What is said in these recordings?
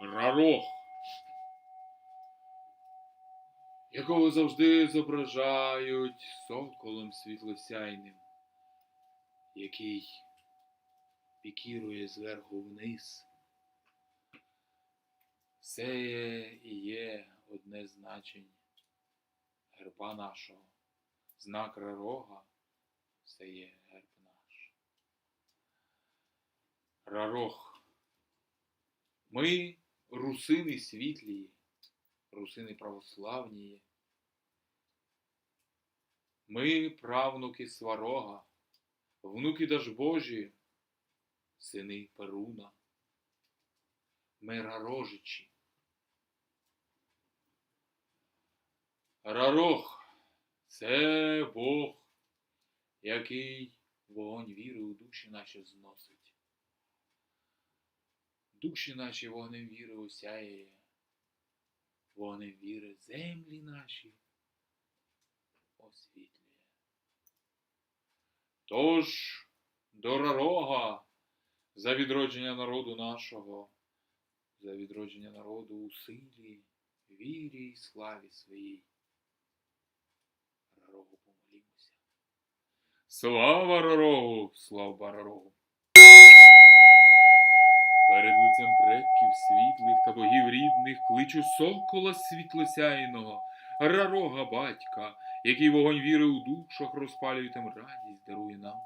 Рарох, якого завжди зображають соколом світлосяйним, який пікірує зверху вниз. Це і є одне з значень герба нашого. Знак Рарога це є герб наш. Рарох. Ми русини світлі, русини православні. Ми правнуки Сварога, внуки Дажбожі, сини Перуна. Ми рарожичі. Рарох це Бог, який вогонь віри у душі наші зносить. Душі наші вогнем віри осяє, вогнем віри землі наші освітлює. Тож до Рарога за відродження народу нашого, за відродження народу у силі, вірі і славі своїй. Рарогу помолімося. Слава Рарогу! Слава Рарогу! Перед лицем предків світлих та богів рідних кличу сокола світлосяйного, рарога батька, який вогонь віри у душах розпалює там радість дарує нам.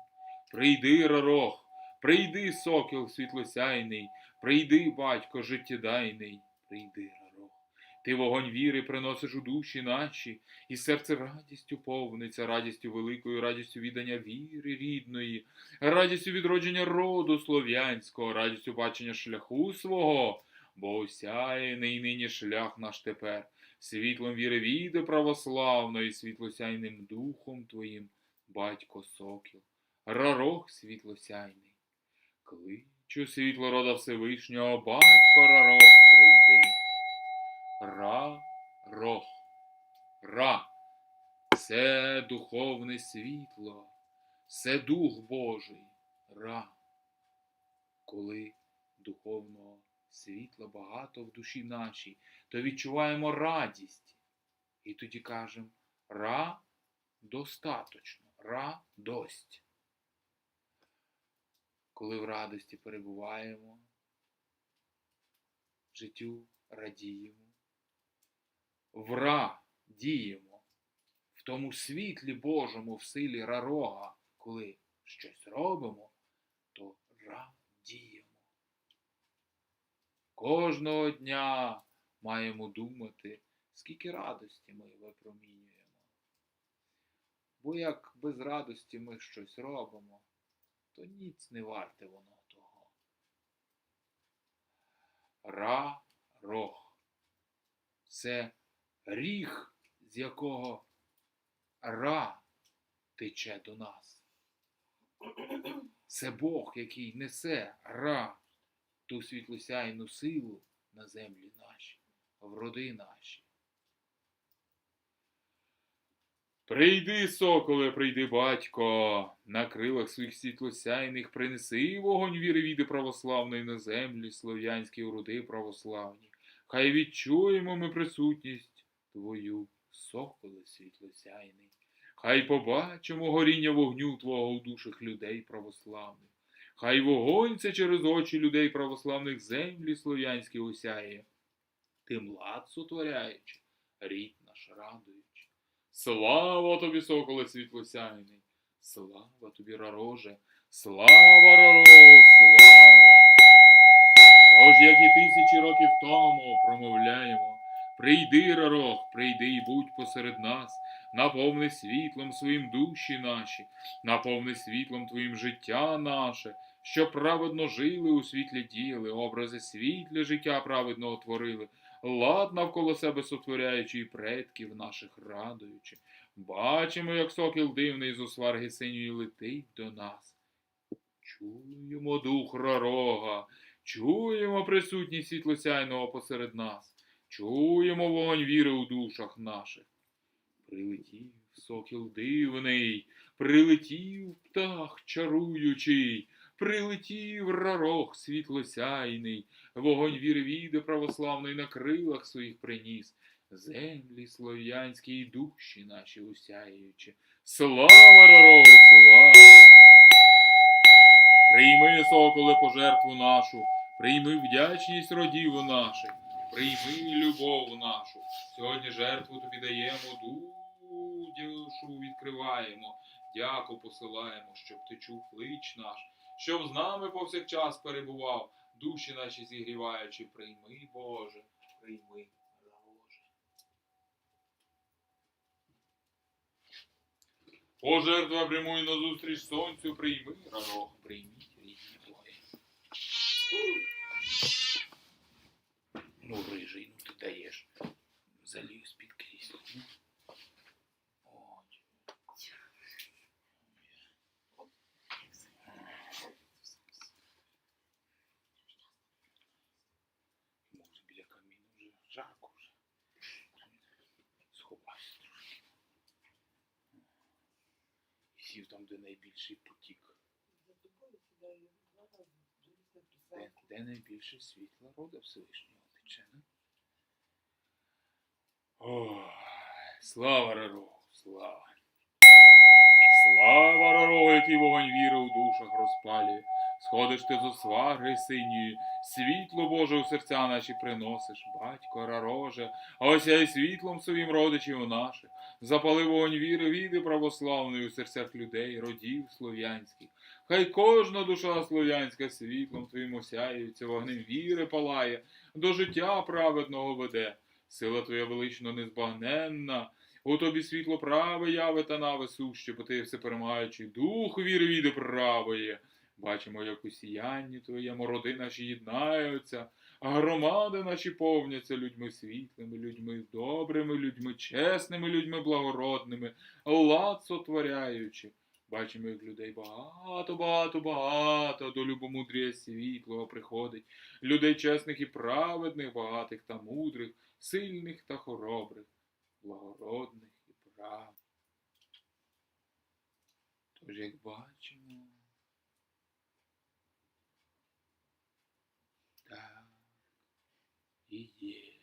Прийди, рарог, прийди, сокіл світлосяйний, прийди, батько життєдайний, прийди, рарог. Ти вогонь віри приносиш у душі наші, і серце радістю повниться, радістю великою, радістю віддання віри рідної, радістю відродження роду слов'янського, радістю бачення шляху свого, бо осяяний нині шлях наш тепер, світлом віри віди православної, світлосяйним духом твоїм, батько сокіл, рарох світлосяйний. Кличу світло рода Всевишнього, батько рарох, прийди. Ра-рох. Ра. Це духовне світло, це Дух Божий. Ра. Коли духовного світла багато в душі нашій, то відчуваємо радість. І тоді кажемо ра достаточно, ра дость. Коли в радості перебуваємо, життю радіємо, в ра діємо в тому світлі Божому, в силі рарога, коли щось робимо, то радіємо. Кожного дня маємо думати, скільки радості ми випромінюємо. Бо як без радості ми щось робимо, то ніц не варте воно того. Ра-рох. Це ріг, з якого ра тече до нас. Це Бог, який несе ра, ту світлосяйну силу на землі наші, в роди наші. Прийди, соколе, прийди, батько, на крилах своїх світлосяйних принеси вогонь віри віди православної на землі, слов'янські роди православні. Хай відчуємо ми присутність Твою, соколе світлосяйний. Хай побачимо горіння вогню Твого у душах людей православних. Хай вогонь це через очі людей православних землі слов'янські осяє, тим лад сотворяючи, рід наш радуючи. Слава тобі, соколе світлосяйний, слава тобі, рароже, слава рарогу, слава! Тож, як і тисячі років тому промовляємо, прийди, рарох, прийди і будь посеред нас, наповни світлом своїм душі наші, наповни світлом твоїм життя наше, що праведно жили у світлі діяли, образи світля життя праведного творили, лад навколо себе сотворяючи і предків наших радуючи. Бачимо, як сокіл дивний з усварги синьої летить до нас. Чуємо дух рарога, чуємо присутність світлосяйного посеред нас, чуємо вогонь віри у душах наших. Прилетів сокіл дивний, прилетів птах чаруючий, прилетів рарох світлосяйний, вогонь віри віди православної на крилах своїх приніс, землі слов'янські і душі наші усяючи. Слава рарогу, слава! Прийми, соколе, пожертву нашу, прийми вдячність родів наших, прийми любов нашу. Сьогодні жертву тобі даємо, душу відкриваємо, дяку посилаємо, щоб ти чув клич наш, щоб з нами повсякчас перебував, душі наші зігріваючи, прийми, Боже, прийми, Боже. Пожертва прямуй назустріч сонцю, прийми, рарох, прийміть даєш. Заліз під крісло. Може, біля каміну вже жарко вже. Сховайся трошки. І сів там, де найбільший потік. Де, де найбільше світла рода Всевишнього тече, не? Ой, слава Рарогу, слава. Слава Рарогу, який вогонь віри у душах розпалює. Сходиш ти з осваги синьої, світло Боже у серця наші приносиш, батько Рароже, а осяй світлом своїм родичів наших. Запали вогонь віри, віди православної у серцях людей, родів слов'янських. Хай кожна душа слов'янська світлом твоїм осяється, вогнем віри палає, до життя праведного веде. Сила твоя велично незбагненна, у тобі світло праве яви та нави суще, бо ти все перемагаючий, дух віри віди правої. Бачимо, як у сіянні твоєму роди наші єднаються, а громади наші повняться людьми світлими, людьми добрими, людьми чесними, людьми благородними, лад сотворяючи. Бачимо, як людей багато, багато, багато до любомудрія світлого приходить, людей чесних і праведних, багатих та мудрих, сильних та хоробрих, благородних і правих. Тож, як бачимо, так і є.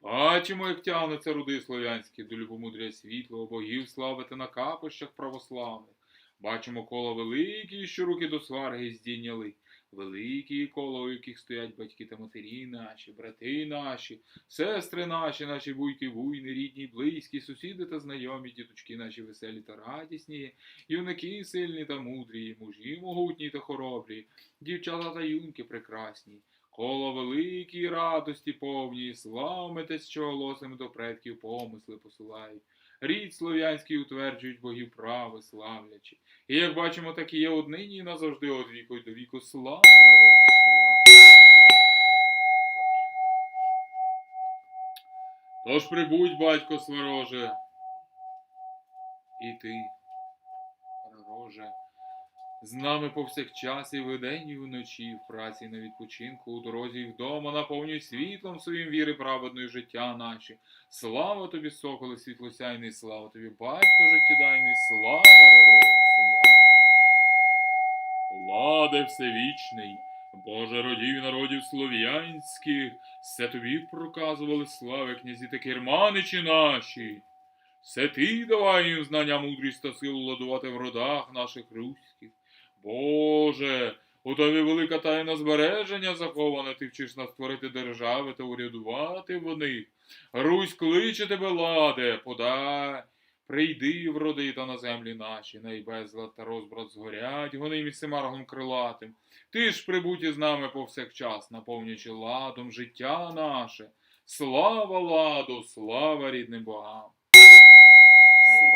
Бачимо, як тягнуться руди слов'янські до любомудря світлого, богів славити на капищах православних. Бачимо коло великі, що руки до сварги здійняли. Великі коло, у яких стоять батьки та матері наші, брати наші, сестри наші, наші вуйки, вуйни, рідні, близькі, сусіди та знайомі, діточки наші веселі та радісні, юнаки сильні та мудрі, мужі могутні та хоробрі, дівчата та юнки прекрасні. Коло великій радості повні, славитесь, що голосами до предків помисли посилають. Рід слов'янський утверджують богів прави, славлячи. І як бачимо, так і є однині і назавжди од віку й до віку. Слава. Тож прибудь, батько свароже. І ти, рароже, з нами повсякчас і вдень, і вночі, в праці і на відпочинку, у дорозі і вдома, наповнюй світлом своїм віри праведної життя наші. Слава тобі, соколе світлосяйний, слава тобі, батько життєдайний, слава рарова, слава. Владе всевічний, Боже родів народів слов'янських, все тобі проказували слави князі та керманичі наші. Все ти давай їм знання, мудрість та силу ладувати в родах наших руських. Боже, у тобі велика тайна збереження захована, ти вчиш нас творити держави та урядувати в них. Русь кличе тебе, ладе, подай. Прийди в роди та на землі наші, най безлад та розбрат згорять, гоним і крилатим. Ти ж прибудь із нами повсякчас, наповнюючи ладом життя наше. Слава ладу, слава рідним богам.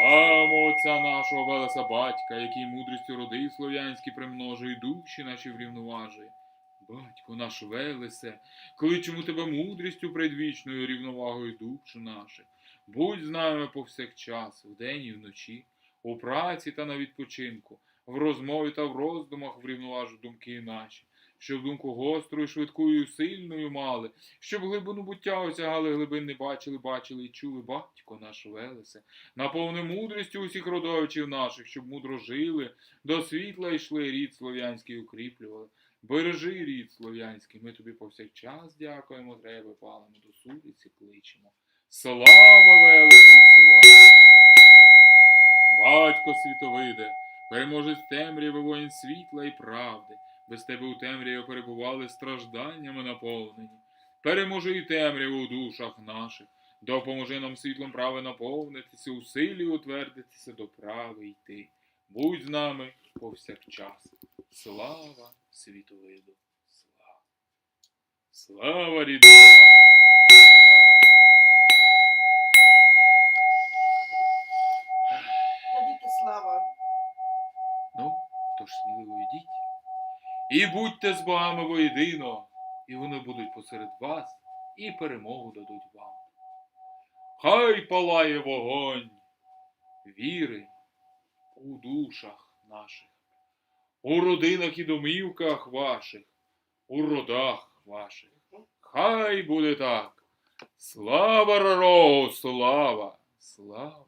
Слава Отця нашого Велеса Батька, який мудрістю роди слов'янські примножує душі наші врівноважує. Батько наш Велесе, кличемо тебе мудрістю предвічною рівновагою душ наших. Будь з нами повсякчас, вдень і вночі, у праці та на відпочинку, в розмові та в роздумах врівноважу думки наші, щоб думку гострою, швидкою, сильною мали, щоб глибину буття осягали, глибин не бачили, бачили і чули, батько наш Велесе, наповни мудрістю усіх родовичів наших, щоб мудро жили, до світла йшли, рід слов'янський укріплювали. Бережи рід слов'янський, ми тобі повсякчас дякуємо, треба палимо до судиці кличемо. Слава Велесу, слава! Батько світовиде, переможець темряви воїн світла і правди. Без тебе у темряві перебували стражданнями наповнені. Переможи темряву у душах наших. Допоможи нам світлом прави наповнитися, у силі утвердитися до прави йти. Будь з нами повсякчас. Слава світовиду, слава. Слава рідну І будьте з богами воєдино, і вони будуть посеред вас, і перемогу дадуть вам. Хай палає вогонь віри у душах наших, у родинах і домівках ваших, у родах ваших. Хай буде так. Слава Ророгу, слава, слава.